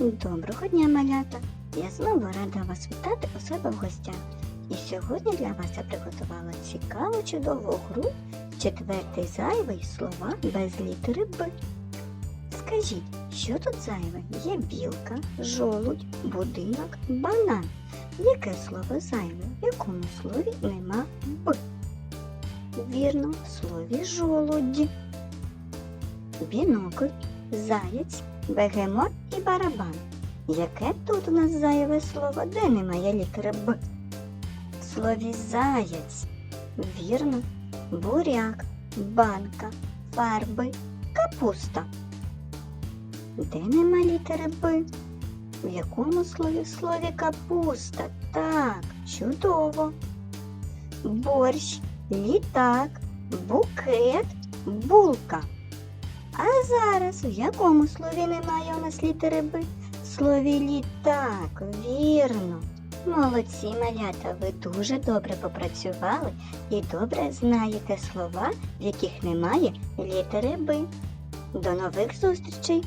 Доброго дня, малята! Я знову рада вас вітати у себе в гостях. І сьогодні для вас я приготувала цікаву чудову гру четвертий зайвий слова без літери Б. Скажіть, що тут зайве? Є білка, жолудь, будинок, банан. Яке слово зайве? В якому слові нема Б? Вірно, в слові жолудь. Бінокль, заєць, бегемот і барабан. Яке тут у нас зайве слово, де немає літери Б? В слові заєць. Вірно, буряк, банка, фарби, капуста. Де нема літери Б? В якому слові слові капуста? Так, чудово. Борщ, літак, букет, булка. А зараз в якому слові немає у нас літери Б? В слові літак, вірно. Молодці, малята, ви дуже добре попрацювали і добре знаєте слова, в яких немає літери Б. До нових зустрічей!